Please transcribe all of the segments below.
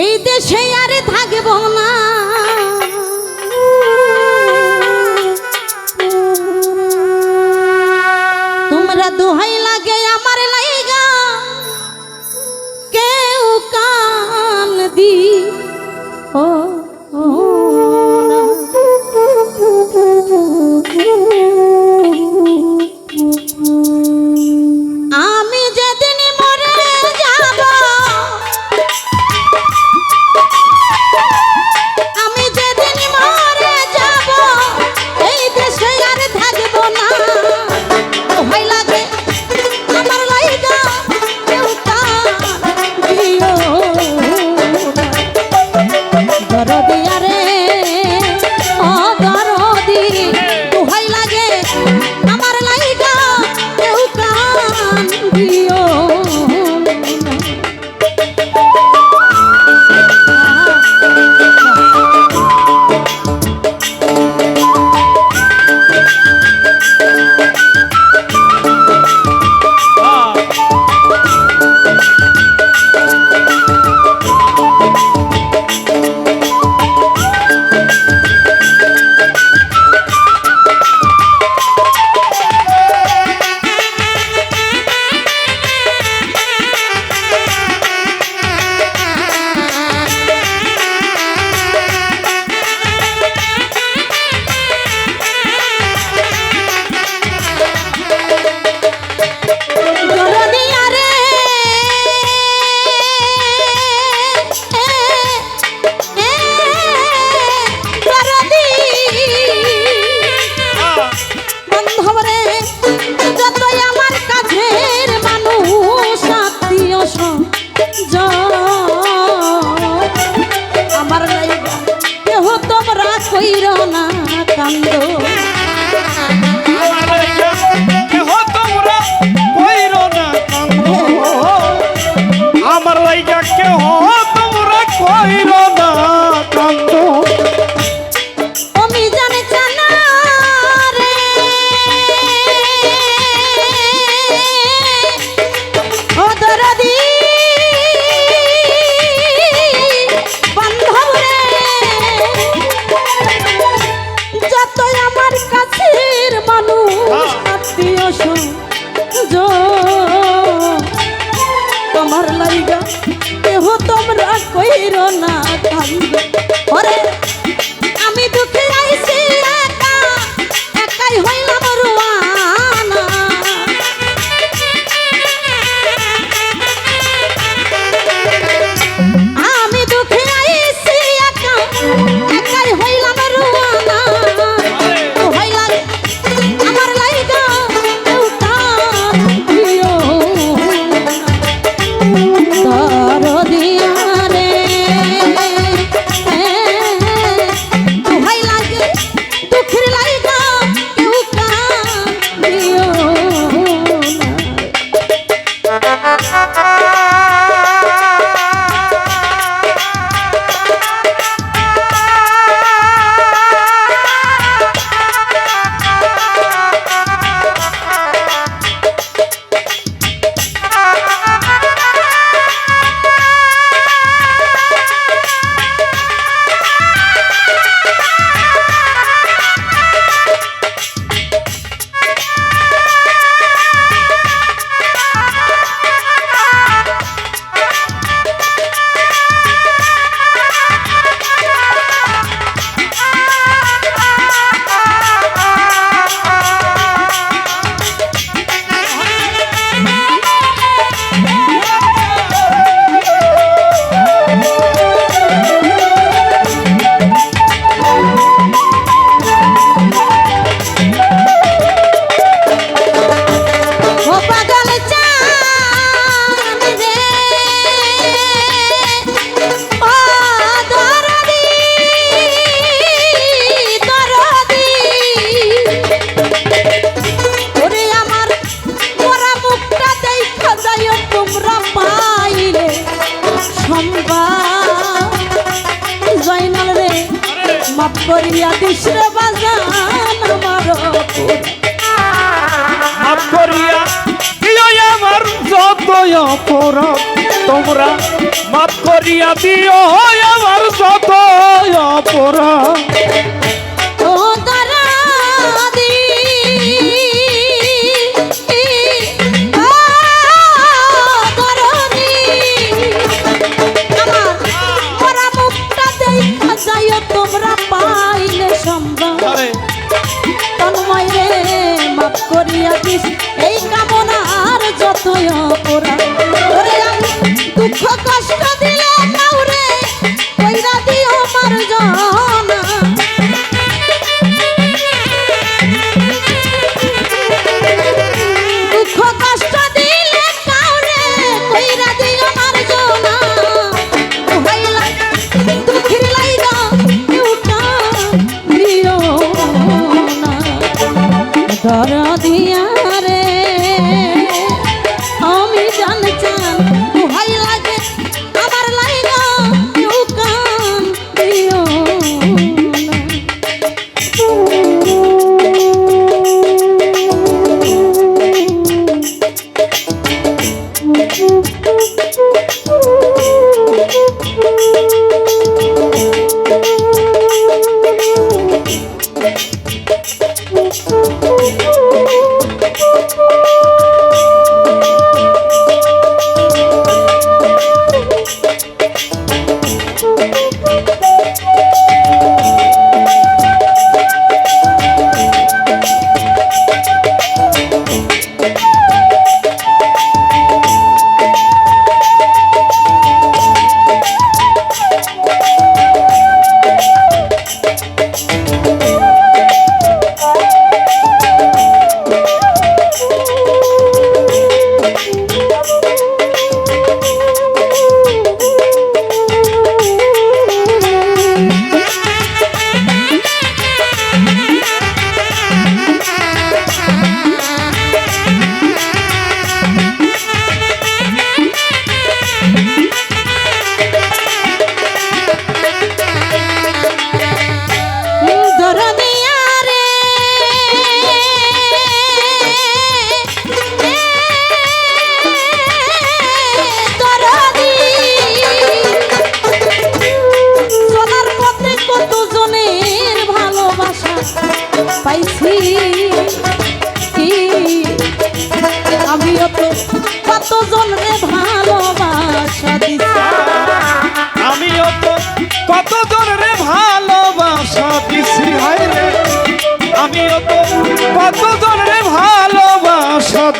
এই দেশে আরে থাকব না। কইরো না কান্দ। ওরে মাপ করিয়া দিস রে বাজান আমার মাপ করিয়া দিও আমার যতই অপরাধ তোমরা মাপ করিয়া দিও আমার যতই অপরাধ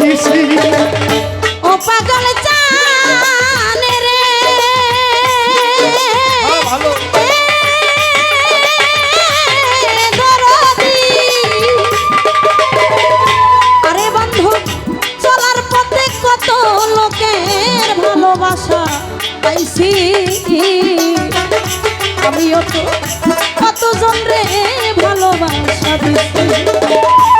রাখিসি ও পাগল চান রে। হ্যাঁ, ভালো। ভালোবাসা পাইছি। আমিও তো কতজন রে ভালোবাসা দিছি।